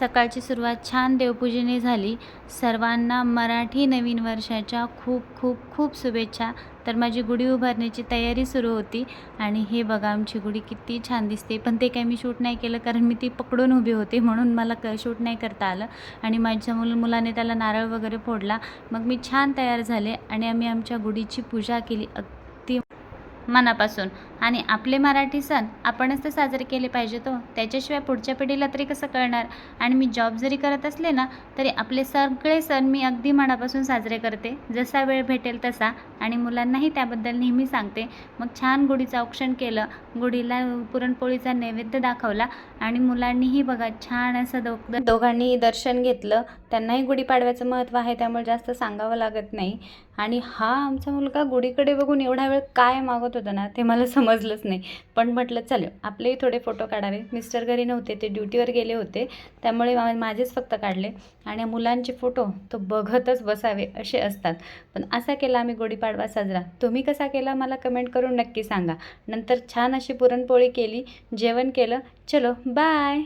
सकाळची सुरुवात छान देवपूजेने झाली. सर्वांना मराठी नवीन वर्षाच्या खूप खूप खूप शुभेच्छा. तर माझी गुढी उभारण्याची तयारी सुरू होती. आणि हे बघा आमची गुढी किती छान दिसते. पण ते काय मी शूट नाही केलं कारण मी ती पकडून उभी होते म्हणून मला क शूट नाही करता आलं. आणि माझ्या मुल मुलाने त्याला नारळ वगैरे फोडला. मग मी छान तयार झाले आणि आम्ही आमच्या गुढीची पूजा केली. मनापासून. आणि आपले मराठी सण आपणच तर साजरे केले पाहिजे तो हो. त्याच्याशिवाय पुढच्या पिढीला तरी कसं कळणार? आणि मी जॉब जरी करत असले ना तरी आपले सगळे सण मी अगदी मनापासून साजरे करते. जसा वेळ भेटेल तसा. आणि मुलांनाही त्याबद्दल नेहमी सांगते. मग छान गुढीचं औक्षण केलं. गुढीला पुरणपोळीचा नैवेद्य दाखवला. आणि मुलांनीही बघा छान असं दो दोघांनीही दर्शन घेतलं. त्यांनाही गुढीपाडव्याचं महत्त्व आहे त्यामुळे जास्त सांगावं लागत नाही. आणि हा आमचा मुलगा गुढीकडे बघून एवढा वेळ काय मागत होता ना ते मला समजलंच नाही. पण म्हटलं चालेल आपलेही थोडे फोटो काढावे. मिस्टर घरी नव्हते ते ड्युटीवर गेले होते. त्यामुळे मा- माझेच फक्त काढले. आणि मुलांचे फोटो तो बघतच बसावे असे असतात. पण असा केला आम्ही गुढीपाडवा साजरा. तुम्ही कसा केला मला कमेंट करून नक्की सांगा. नंतर छान अशी पुरणपोळी केली जेवण केलं. चलो बाय!